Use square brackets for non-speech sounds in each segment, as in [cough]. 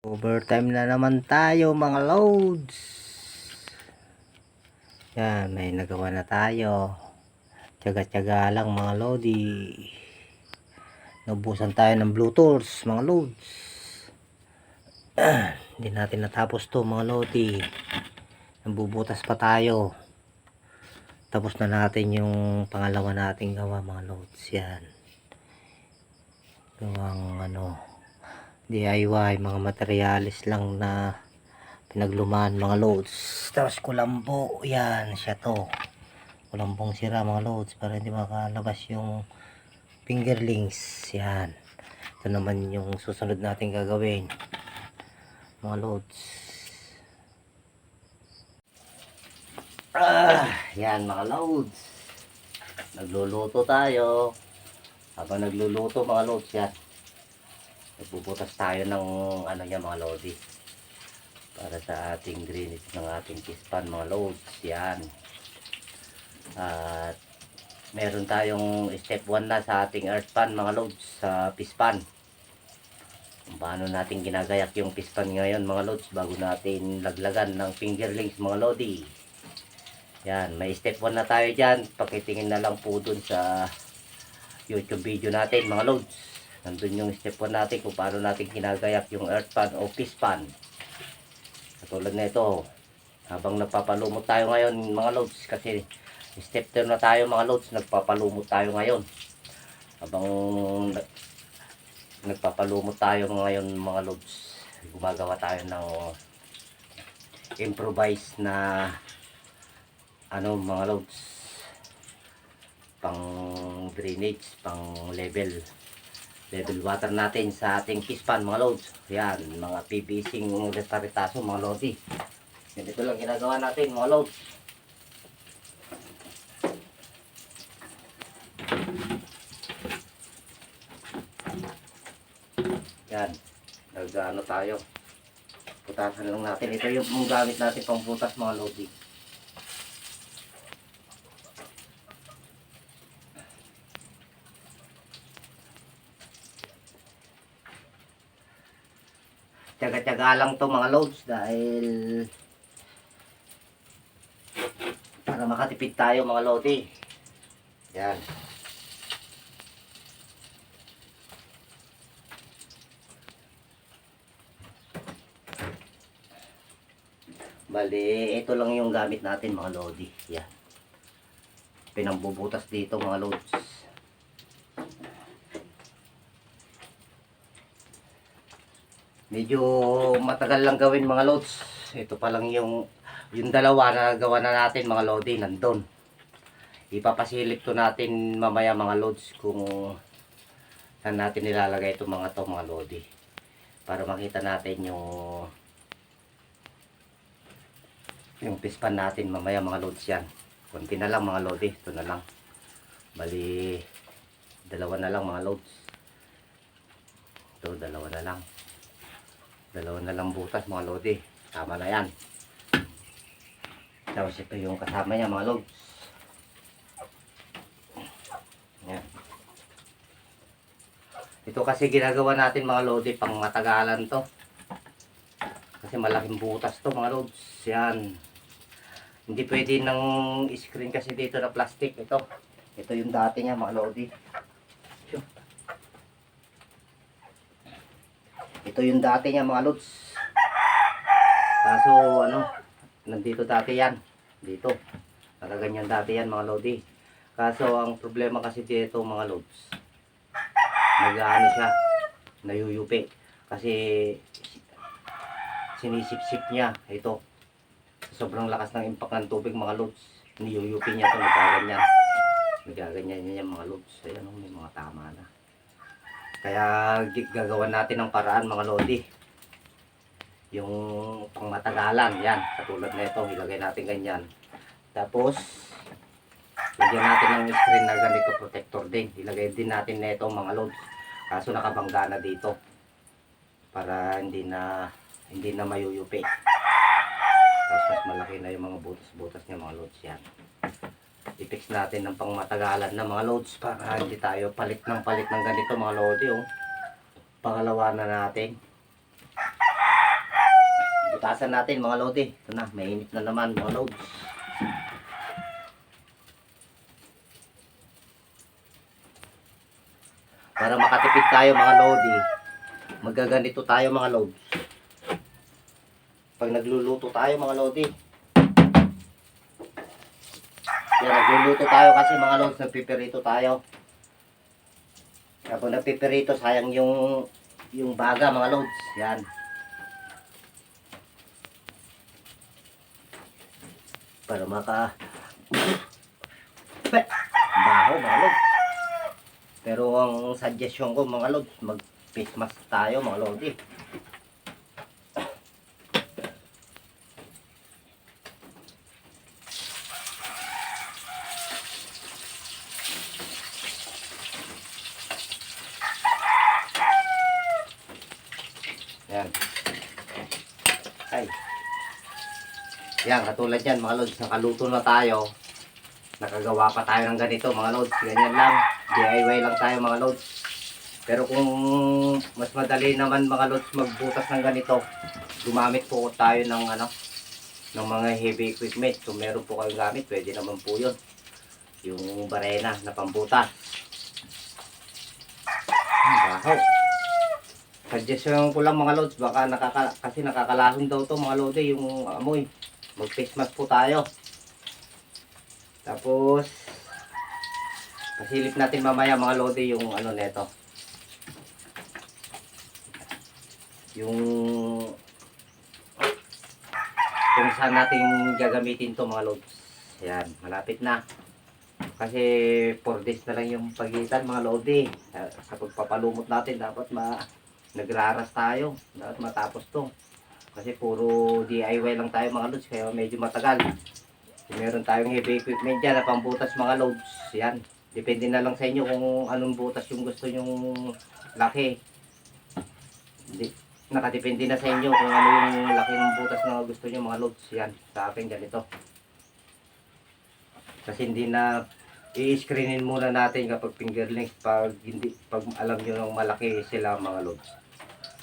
Overtime na naman tayo mga loads. Yan, may nagawa na tayo. Tsaga-tsaga lang mga lodi. Naubusan tayo ng bluetooth mga loads. [clears throat] Hindi natin natapos to mga lodi. Nabubutas pa tayo. Tapos na natin yung pangalawa nating gawa mga loads. Yan. Gawang ano DIY mga materialis lang na pinaglumaan mga loads. Tapos kulambo yan siya to. Kulambong sira mga loads para hindi makalabas yung fingerlings yan. Ito naman yung susunod natin gagawin mga loads. Ah yan mga loads. Nagluluto tayo. Habang nagluluto mga loads yan nagbubutas tayo ng ano niya mga lodi. Para sa ating drainage ng ating pispan mga loads yan. At meron tayong step 1 na sa ating earth pan mga loads sa pispan kung paano natin ginagayak yung pispan ngayon mga loads bago natin laglagan ng fingerlings mga lodi. Yan may step 1 na tayo dyan. Pakitingin na lang po dun sa youtube video natin mga loads nandun yung step 1 natin kung paano natin ginagayak yung earth pan o fish pan. Katulad na ito habang nagpapalumot tayo ngayon mga loads kasi step 2 na tayo mga loads nagpapalumot tayo ngayon. Habang nag- nagpapalumot tayo ngayon mga loads gumagawa tayo ng improvise na ano mga loads pang drainage pang level level water natin sa ating fish mga loads. Yan, mga PVC retaritaso mga lodi. Ganito lang ginagawa natin mga loads. Yan, nag-ano tayo. Putasan lang natin. Ito yung gamit natin pang butas mga lodi. Tsaga-tsaga lang to mga loads dahil para makatipid tayo mga lodi. Yan. Bali, ito lang yung gamit natin mga lodi. Yan. Pinambubutas dito mga loads. Medyo matagal lang gawin mga loads. Ito pa lang yung yung dalawa na gawa na natin mga lodi nandun. Ipapasilip to natin mamaya mga loads kung saan natin nilalagay itong mga to mga lodi. Para makita natin yung yung pispan natin mamaya mga loads yan. Kunti na lang mga lodi. Ito na lang. Bali dalawa na lang mga loads. Ito dalawa na lang. Dalawa na lang butas mga lodi. Tama na yan. Tapos ito yung kasama niya mga lods. Yan. Ito kasi ginagawa natin mga lodi pang matagalan to. Kasi malaking butas to mga lods. Yan. Hindi pwede ng screen kasi dito na plastic. Ito. Ito yung dati niya mga lodi. Ito yung dati niya mga lods. Kaso ano, nandito dati yan. Dito. Nakaganyan dati yan mga lodi. Kaso ang problema kasi dito mga lods. Nag-ano siya. Nayuyupi. Kasi sinisip-sip niya. Ito. Sobrang lakas ng impact ng tubig mga lods. Niyuyupi niya ito. Nagkaganyan. Nagkaganyan niya mga lods. Ayan o, may mga tama na. Kaya gagawan natin ng paraan mga lodi. Yung pangmatagalan, yan. Katulad na ito, ilagay natin ganyan. Tapos, lagyan natin ng screen na ganito protector din. Ilagay din natin na ito mga loads. Kaso nakabangga na dito. Para hindi na hindi na mayuyupi. Tapos mas malaki na yung mga butas-butas niya mga loads yan. I-fix natin ng pangmatagalan na mga loads para hindi tayo palit ng palit ng ganito mga lodi oh. Pangalawa na natin. Hugasan natin mga lodi. Ito na, mainit na naman mga lods. Para makatipid tayo mga lodi, magaganito tayo mga lods. Pag nagluluto tayo mga lodi, yan, nagluluto tayo kasi mga lods, nagpipirito tayo. Kapag nagpipirito, sayang yung yung baga mga lods. Yan. Para maka... [coughs] Baho mga lods. Pero ang suggestion ko mga lods, mag face mask tayo mga lodi. Yan. Ay. Yan, katulad yan mga lods, nakaluto na tayo. Nakagawa pa tayo ng ganito mga lods. Ganyan lang. DIY lang tayo mga lods. Pero kung mas madali naman mga lods magbutas ng ganito, gumamit po tayo ng ano, ng mga heavy equipment. Kung meron po kayong gamit, pwede naman po yun. Yung barena na pambutas. Baho. Suggestion ko lang mga lods, baka nakaka, kasi nakakalason daw to mga lods eh, yung amoy. Mag face mask po tayo. Tapos, pasilip natin mamaya mga lodi yung ano neto. Yung kung saan natin gagamitin to mga lods. Yan, malapit na. Kasi 4 days na lang yung pagitan mga lodi. Sa sa pagpapalumot natin dapat ma nagraras tayo. Dapat matapos to. Kasi puro DIY lang tayo mga lods kaya medyo matagal. Kung meron tayong heavy equipment dyan na pambutas mga loads, yan. Depende na lang sa inyo kung anong butas yung gusto nyong laki. Nakadepende na sa inyo kung ano yung laki ng butas na gusto nyo mga loads. Yan, sa akin ganito. Kasi hindi na i-screenin muna natin kapag fingerlings pag hindi pag alam nyo nang malaki sila mga loads.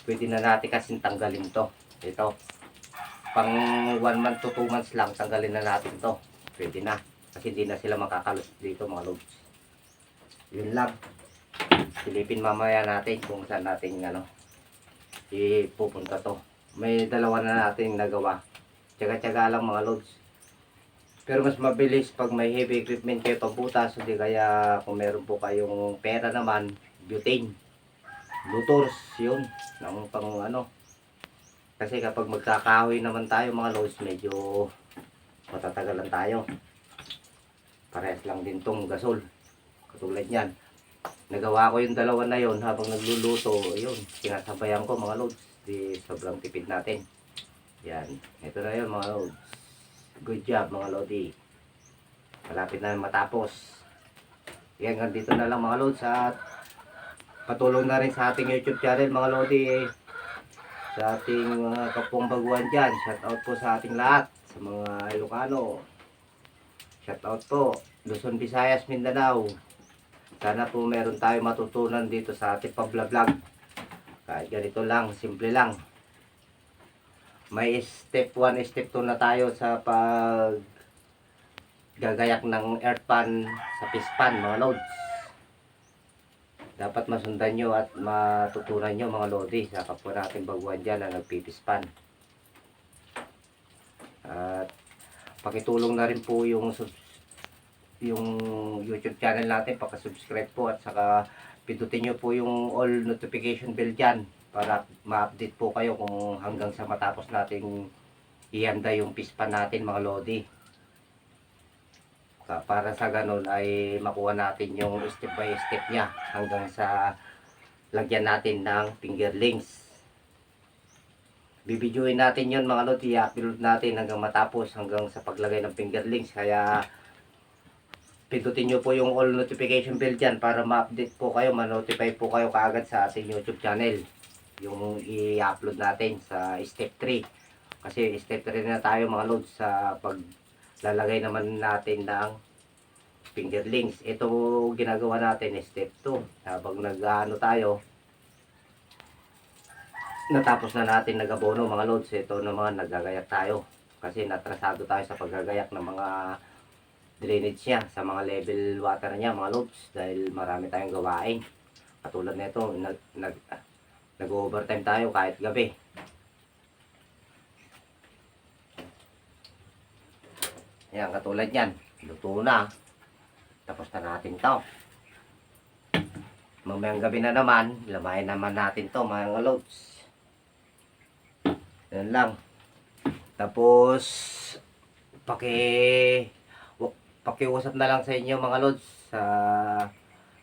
Pwede na natin kasing tanggalin to. Ito. Pang 1 month to 2 months lang tanggalin na natin to. Pwede na. Kasi hindi na sila makakalus dito mga loads. Yun lang. Silipin mamaya natin kung saan natin ano ipupunta to. May dalawa na natin nagawa. Tsaga tsaga lang mga loads. Pero mas mabilis pag may heavy equipment kayo pagbutas hindi kaya kung meron po kayong pera naman butane Lutors yun ng pang ano kasi kapag magkakahoy naman tayo mga loads, medyo matatagalan tayo. Parehas lang din tong gasol. Katulad yan. Nagawa ko yung dalawa na yon habang nagluluto. Yun, sinasabayan ko mga loads. Di sobrang tipid natin. Yan. Ito na yun mga loads. Good job mga lodi. Malapit na matapos. Yan, dito na lang mga loads. At patulong na rin sa ating YouTube channel mga lodi sa ating mga kapong baguhan dyan. Shout out po sa ating lahat. Sa mga Ilocano. Shout out po. Luzon, Visayas, Mindanao. Sana po meron tayo matutunan dito sa ating pag-vlog. Kahit ganito lang, simple lang. May step 1, step 2 na tayo sa pag gagayak ng earth pan sa pispan, mga loads dapat masundan nyo at matutunan nyo mga lodi sa kapwa natin baguhan dyan na nagpipispan. At pakitulong na rin po yung yung YouTube channel natin, paka-subscribe po at saka pindutin nyo po yung all notification bell dyan para ma-update po kayo kung hanggang sa matapos nating ihanda yung pispan natin mga lodi. Para sa ganun ay makuha natin yung step by step niya hanggang sa lagyan natin ng fingerlings. Bibidyoin natin yon mga lodi, i-upload natin hanggang matapos hanggang sa paglagay ng fingerlings. Kaya pindutin nyo po yung all notification bell dyan para ma-update po kayo, ma-notify po kayo kaagad sa ating YouTube channel. Yung i-upload natin sa step 3. Kasi step 3 na tayo mga lods sa pag lalagay naman natin ng fingerlings. Ito ginagawa natin step 2. Habang nag-ano tayo, natapos na natin nagabono mga lods. Ito naman nagagayak tayo. Kasi natrasado tayo sa paggagayak ng mga drainage niya sa mga level water niya mga lods dahil marami tayong gawain. Katulad nito, nag, nag, nag-overtime tayo kahit gabi. Yan, katulad yan. Luto na. Tapos na natin to. Mamayang gabi na naman, lamayin naman natin to mga loads. Yan lang. Tapos, paki, pakiusap na lang sa inyo mga loads sa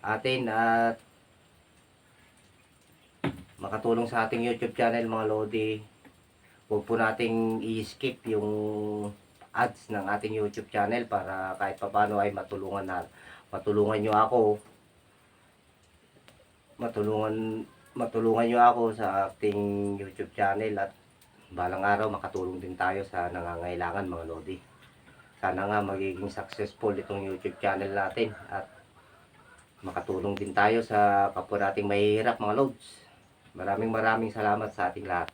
atin at makatulong sa ating YouTube channel mga lodi. Huwag po nating i-skip yung ads ng ating YouTube channel para kahit papano ay matulungan na matulungan nyo ako matulungan matulungan nyo ako sa ating YouTube channel at balang araw makatulong din tayo sa nangangailangan mga lodi. Sana nga magiging successful itong YouTube channel natin at makatulong din tayo sa kapwa nating mahihirap mga lods. Maraming maraming salamat sa ating lahat.